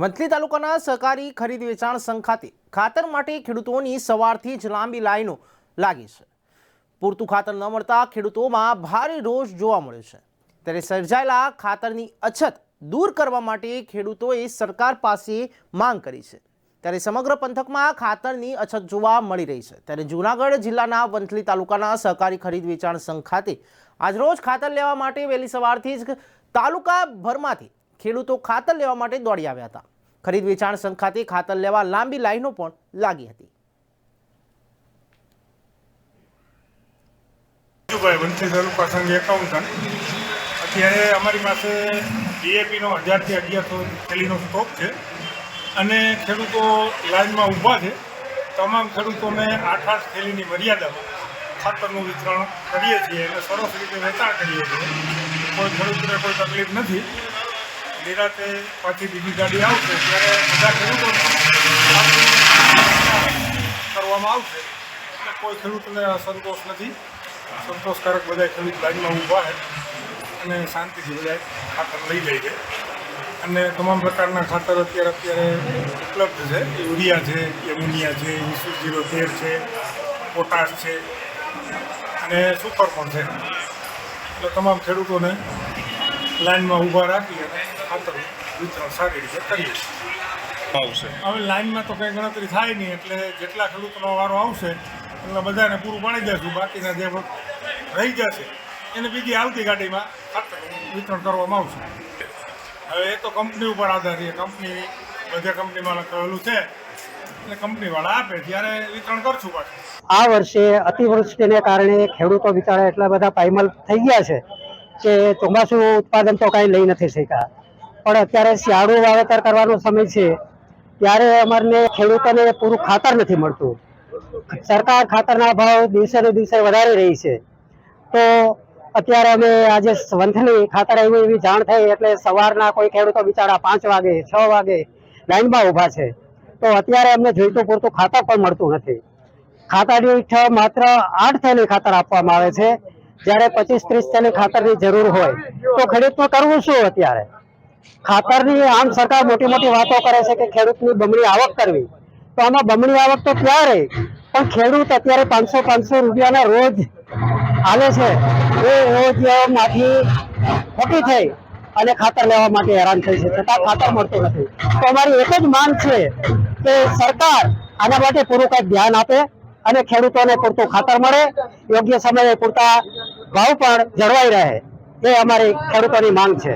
વંથલી તાલુકાના સહકારી ખરીદ વેચાણ સંઘ ખાતે ખાતર માટે ખેડૂતોની સવારથી જ લાંબી લાઈનો લાગી છે. પૂરતું ખાતર ન મળતા ખેડૂતોમાં ભારે રોષ જોવા મળ્યો છે. ત્યારે સર્જાયેલા ખાતરની અછત દૂર કરવા માટે ખેડૂતોએ સરકાર પાસે માંગ કરી છે. ત્યારે સમગ્ર પંથકમાં ખાતરની અછત જોવા મળી રહી છે. ત્યારે જૂનાગઢ જિલ્લાના વંથલી તાલુકાના સહકારી ખરીદ વેચાણ સંઘ ખાતે આજરોજ ખાતર લેવા માટે વહેલી સવારથી જ તાલુકાભરમાંથી ખેડૂતો ખાતર લેવા માટે દોડી આવ્યા હતા. ખરીદ વેચાણ સંઘ ખાતે ખાતર લેવા લાંબી લાઈનો પણ લાગી હતી. ભાઈ વંશી તાલુકા સંઘ એકાઉન્ટન્ટ અત્યારે અમારી પાસે ડીએપીનો હજારથી અગિયારસો થેલીનો સ્ટોક છે અને ખેડૂતો લાઇનમાં ઊભા છે. તમામ ખેડૂતોને આઠ આઠ થેલીની મર્યાદામાં ખાતરનું વિતરણ કરીએ છીએ અને સરસ રીતે વેચાણ કરીએ છીએ. કોઈ ખેડૂતને કોઈ તકલીફ નથી. નિરાતે પાછી બીજી ગાડી આવશે, ત્યારે બધા ખેડૂતોને કરવામાં આવશે. એટલે કોઈ ખેડૂતને સંતોષ નથી. સંતોષકારક બધા ખેડૂત લાઈનમાં ઊભા છે અને શાંતિથી બધા ખાતર લઈ લે છે. અને તમામ પ્રકારના ખાતર અત્યારે અત્યારે ઉપલબ્ધ છે. યુરિયા છે, એમોનિયા છે ઈસુ જીરો તેર છે, પોટાશ છે અને સુપર પણ છે. એટલે તમામ ખેડૂતોને લાઈનમાં ઊભા રાખી અને ખાતર વિતરણ સારી રીતે કરીએ. આવશે. હવે લાઈનમાં તો કંઈ ગણતરી થાય નહીં એટલે જેટલા ખેડૂતોનો વારો આવશે એટલે બધાને પૂરું પાડી દઈશું બાકીના જે રહી જશે એને બીજી આવતી ગાડીમાં ખાતર વિતરણ કરવામાં આવશે. હવે એ તો કંપની ઉપર આધાર છે. કંપની બધે કંપનીમાં લખેલું છે. એટલે કંપનીવાળા આપે ત્યારે વિતરણ કરશું પાછું. આ વર્ષે અતિવૃષ્ટિને કારણે ખેડૂતો બિચારા એટલા બધા પાયમલ થઈ ગયા છે કે ચોમાસું ઉત્પાદન તો કાંઈ લઈ નથી શક્યા. પણ અત્યારે શિયાળુ વાવેતર કરવાનો સમય છે, ત્યારે અમારને ખેડૂતોને પૂરું ખાતર નથી મળતું. સરકાર ખાતરના ભાવ દિવસે ને દિવસે વધારી રહી છે. તો અત્યારે અમે આજે વંથલી ખાતર આવ્યું, એવી જાણ થઈ એટલે સવારના કોઈ ખેડૂતો બિચારા પાંચ વાગે, છ વાગે લાઈનમાં ઊભા છે. તો અત્યારે અમને જોઈતું પૂરતું ખાતર પણ મળતું નથી. ખાતરની છ માત્ર આઠ થેલી ખાતર આપવામાં આવે છે. જ્યારે પચીસ ત્રીસ થેલી ખાતરની જરૂર હોય, તો ખેડૂતને કરવું શું અત્યારે? ખાતરની આમ સરકાર મોટી મોટી વાતો કરે છે કે ખેડૂતની બમણી આવક કરવી. તો આમાં બમણી આવક તો ક્યારે પણ ખેડૂત અત્યારે પાંચસો પાંચસો રૂપિયાના રોજ આવે છે. એ રોજમાંથી ખોટી થઈ અને ખાતર લેવા માટે હેરાન થઈ છે. છતાં ખાતર મળતું નથી. તો અમારી એક જ માંગ છે કે સરકાર આના માટે પૂરું કંઈક ધ્યાન આપે અને ખેડૂતોને પૂરતું ખાતર મળે, યોગ્ય સમયે પૂરતા ભાવ પણ જળવાઈ રહે. એ અમારી ખેડૂતોની માંગ છે.